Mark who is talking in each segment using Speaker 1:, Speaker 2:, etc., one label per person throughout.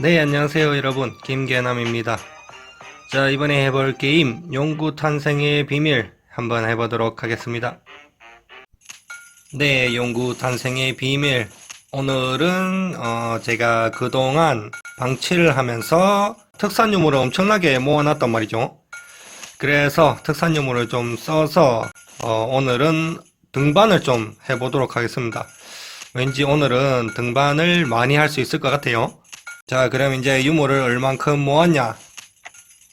Speaker 1: 네, 안녕하세요, 여러분. 김계남입니다. 자, 이번에 해볼 게임, 용구 탄생의 비밀, 한번 해보도록 하겠습니다. 네, 용구 탄생의 비밀. 오늘은, 어, 제가 그동안 방치를 하면서 특산 유물을 엄청나게 모아놨단 말이죠. 그래서 특산 유물을 좀 써서, 어, 오늘은 등반을 좀 해보도록 하겠습니다. 왠지 오늘은 등반을 많이 할 수 있을 것 같아요. 자, 그럼 이제 유물을 얼만큼 모았냐?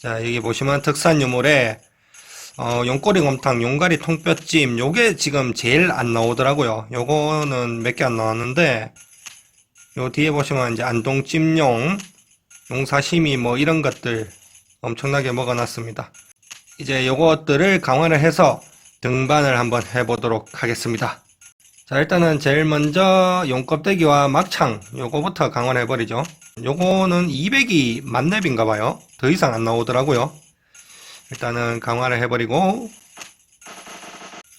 Speaker 1: 자, 여기 보시면 특산 유물에 어, 용꼬리 곰탕, 용가리 통뼈찜, 요게 지금 제일 안 나오더라고요. 요거는 몇 개 안 나왔는데, 요 뒤에 보시면 이제 안동찜용, 용사시미 뭐 이런 것들 엄청나게 먹어놨습니다. 이제 요것들을 강화를 해서 등반을 한번 해보도록 하겠습니다. 자, 일단은 제일 먼저 용껍데기와 막창, 요거부터 강화를 해버리죠. 요거는 200이 만렙인가 봐요. 더 이상 안 나오더라고요. 일단은 강화를 해버리고,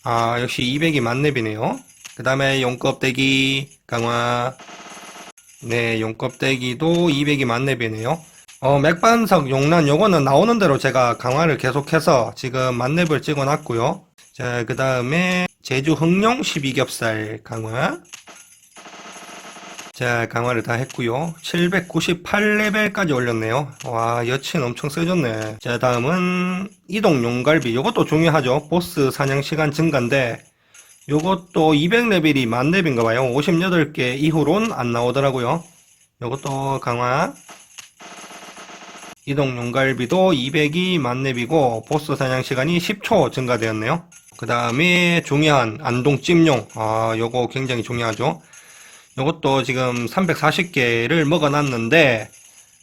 Speaker 1: 아, 역시 200이 만렙이네요. 그 다음에 용껍데기 강화, 네, 용껍데기도 200이 만렙이네요. 어, 맥반석 용란 요거는 나오는 대로 제가 강화를 계속해서 지금 만렙을 찍어 놨고요. 자, 그 다음에 제주 흥룡 12겹살 강화. 자, 강화를 다 했고요. 798레벨까지 올렸네요. 와, 여친 엄청 세졌네. 자, 다음은 이동 용갈비. 요것도 중요하죠. 보스 사냥 시간 증가인데 요것도 200레벨이 만렙인가 봐요. 58개 이후론 안 나오더라고요. 요것도 강화. 이동 용갈비도 200이 만렙이고 보스 사냥 시간이 10초 증가되었네요. 그 다음에 중요한 안동 찜용. 아, 요거 굉장히 중요하죠. 요것도 지금 340개를 먹어놨는데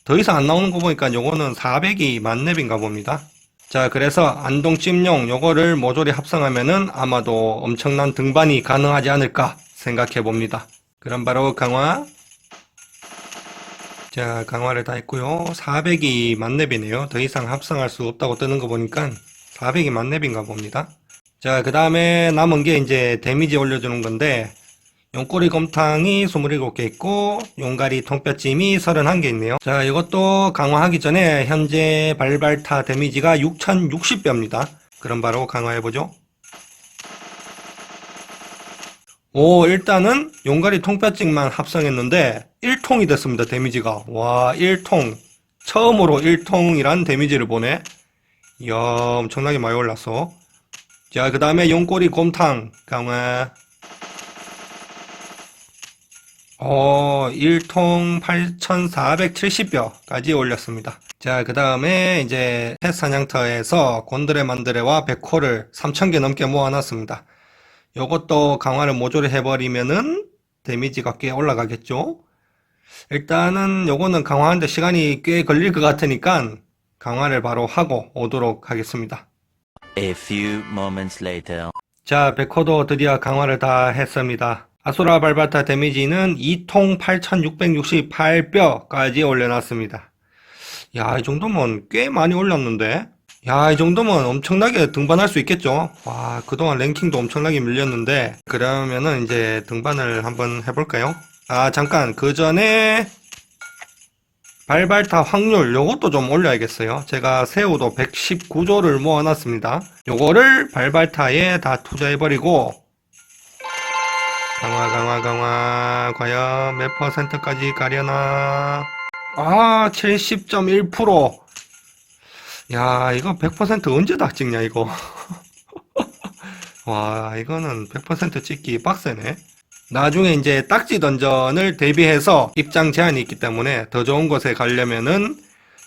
Speaker 1: 더 이상 안 나오는 거 보니까 요거는 400이 만렙인가 봅니다. 자, 그래서 안동 찜용 요거를 모조리 합성하면은 아마도 엄청난 등반이 가능하지 않을까 생각해 봅니다. 그럼 바로 강화. 자, 강화를 다 했고요. 400이 만렙이네요. 더 이상 합성할 수 없다고 뜨는 거 보니까 400이 만렙인가 봅니다. 자, 그 다음에 남은 게 이제 데미지 올려주는 건데, 용꼬리 곰탕이 27개 있고, 용가리 통뼈찜이 31개 있네요. 자, 이것도 강화하기 전에 현재 발발타 데미지가 6060배입니다. 그럼 바로 강화해보죠. 오, 일단은 용가리 통뼈찜만 합성했는데 1통이 됐습니다. 데미지가. 와, 1통. 처음으로 1통이란 데미지를 보네. 이야, 엄청나게 많이 올랐어. 자, 그 다음에 용꼬리 곰탕 강화. 어, 1통 8,470뼈까지 올렸습니다. 자, 그 다음에 이제 펫 사냥터에서 곤드레 만드레와 백호를 3,000개 넘게 모아놨습니다. 요것도 강화를 모조리 해버리면은 데미지가 꽤 올라가겠죠? 일단은 요거는 강화하는데 시간이 꽤 걸릴 것 같으니까 강화를 바로 하고 오도록 하겠습니다.
Speaker 2: A few moments later.
Speaker 1: 자, 백호도 드디어 강화를 다 했습니다. 아수라 발바타 데미지는 2통 8668뼈까지 올려놨습니다. 야, 이 정도면 꽤 많이 올렸는데? 야, 이 정도면 엄청나게 등반할 수 있겠죠? 와, 그동안 랭킹도 엄청나게 밀렸는데, 그러면은 이제 등반을 한번 해볼까요? 아, 잠깐, 그 전에, 발발타 확률, 요것도 좀 올려야겠어요. 제가 새우도 119조를 모아놨습니다. 요거를 발발타에 다 투자해버리고, 강화, 강화, 강화, 과연 몇 퍼센트까지 가려나? 아, 70.1%. 야, 이거 100% 언제 다 찍냐, 이거. 와, 이거는 100% 찍기 빡세네. 나중에 이제 딱지 던전을 대비해서 입장 제한이 있기 때문에 더 좋은 곳에 가려면은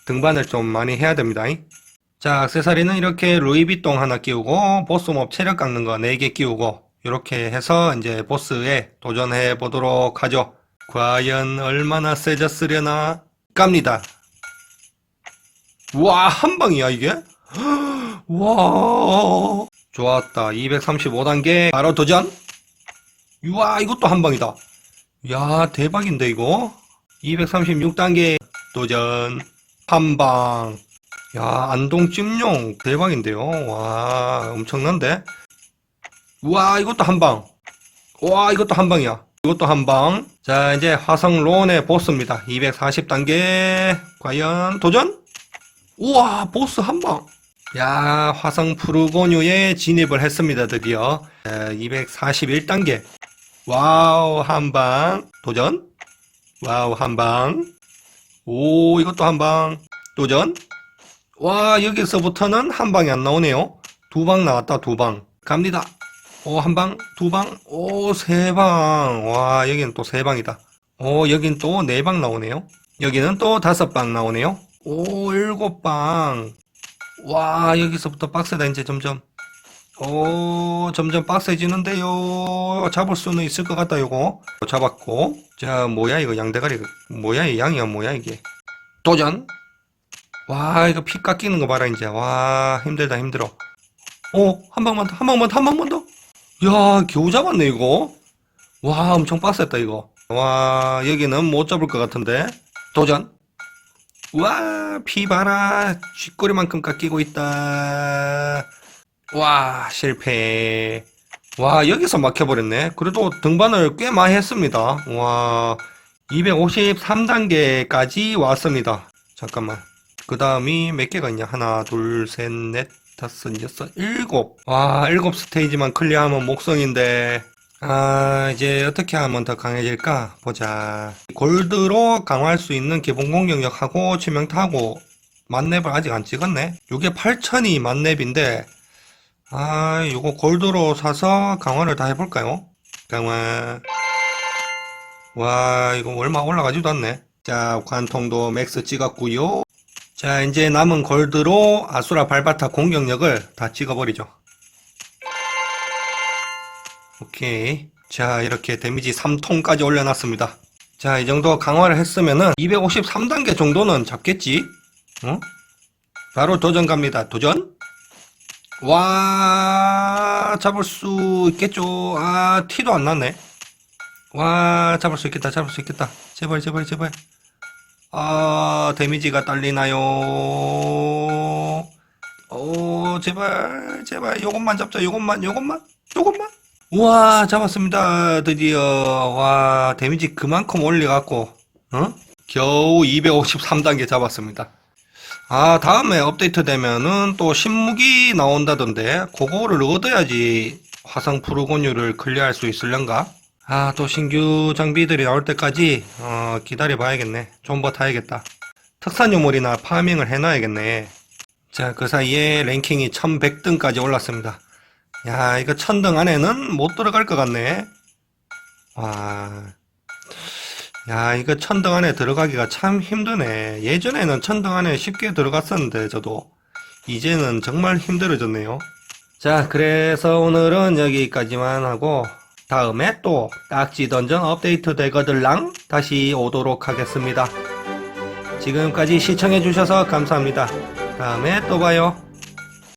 Speaker 1: 등반을 좀 많이 해야 됩니다. 자, 액세서리는 이렇게 루이비통 하나 끼우고 보스몹 체력 깎는 거 4개 끼우고 이렇게 해서 이제 보스에 도전해 보도록 하죠. 과연 얼마나 세졌으려나? 깝니다. 와, 한 방이야, 이게? 와, 좋았다. 235단계 바로 도전. 와, 이것도 한 방이다. 야, 대박인데, 이거? 236단계 도전. 한 방. 야, 안동 찜용 대박인데요. 와, 엄청난데? 와, 이것도 한 방. 와, 이것도 한 방이야. 이것도 한 방. 자, 이제 화성 론의 보스입니다. 240단계. 과연 도전? 우와, 보스 한 방. 야, 화성 푸르고뉴에 진입을 했습니다. 드디어. 자, 241단계. 와우, 한 방. 도전? 와우, 한 방. 오, 이것도 한 방. 도전? 와, 여기서부터는 한 방이 안 나오네요. 두 방 나왔다, 두 방. 갑니다. 오, 한 방, 두 방, 오, 세 방. 와, 여기는 또 세 방이다. 오, 여긴 또 네 방 나오네요. 여기는 또 다섯 방 나오네요. 오, 일곱 방. 와, 여기서부터 빡세다, 이제 점점. 오, 점점 빡세지는데요. 잡을 수는 있을 것 같다, 요거. 잡았고. 자, 뭐야, 이거 양대가리. 뭐야, 이 양이야, 뭐야, 이게. 도전. 와, 이거 피 깎이는 거 봐라, 이제. 와, 힘들다, 힘들어. 어, 한 방만 더, 한 방만 더, 한 방만 더. 야, 겨우 잡았네, 이거. 와, 엄청 빡셌다, 이거. 와, 여기는 못 잡을 것 같은데. 도전. 와, 피 봐라. 쥐꼬리만큼 깎이고 있다. 와, 실패. 와, 여기서 막혀버렸네. 그래도 등반을 꽤 많이 했습니다. 와, 253단계까지 왔습니다. 잠깐만. 그 다음이 몇 개가 있냐? 하나, 둘, 셋, 넷, 다섯, 여섯, 일곱. 와, 일곱 스테이지만 클리어하면 목성인데. 아, 이제 어떻게 하면 더 강해질까? 보자. 골드로 강화할 수 있는 기본 공격력하고 치명타하고 만렙을 아직 안 찍었네. 이게 8천이 만렙인데, 아, 요거 골드로 사서 강화를 다 해볼까요? 강화. 와, 이거 얼마 올라가지도 않네. 자, 관통도 맥스 찍었고요. 자, 이제 남은 골드로 아수라 발바타 공격력을 다 찍어버리죠. 오케이. 자, 이렇게 데미지 3톤까지 올려놨습니다. 자, 이 정도 강화를 했으면은 253단계 정도는 잡겠지? 어? 바로 도전 갑니다. 도전? 와, 잡을 수 있겠죠? 아, 티도 안 났네. 와, 잡을 수 있겠다, 잡을 수 있겠다. 제발, 제발, 제발. 아, 데미지가 딸리나요? 오, 제발, 제발, 요것만 잡자, 요것만, 요것만, 요것만. 우와, 잡았습니다, 드디어. 와, 데미지 그만큼 올려갖고, 어? 겨우 253단계 잡았습니다. 아, 다음에 업데이트 되면은 또 신무기 나온다던데, 그거를 얻어야지 화성 프로곤유를 클리어할 수 있을련가? 아, 또 신규 장비들이 나올 때까지, 어, 기다려 봐야겠네. 좀 버타야겠다. 특산 유물이나 파밍을 해놔야겠네. 자, 그 사이에 랭킹이 1100등까지 올랐습니다. 야, 이거 1000등 안에는 못 들어갈 것 같네. 와. 야, 이거 1000등 안에 들어가기가 참 힘드네. 예전에는 1000등 안에 쉽게 들어갔었는데, 저도. 이제는 정말 힘들어졌네요. 자, 그래서 오늘은 여기까지만 하고, 다음에 또 딱지 던전 업데이트 되거들랑 다시 오도록 하겠습니다. 지금까지 시청해주셔서 감사합니다. 다음에 또 봐요.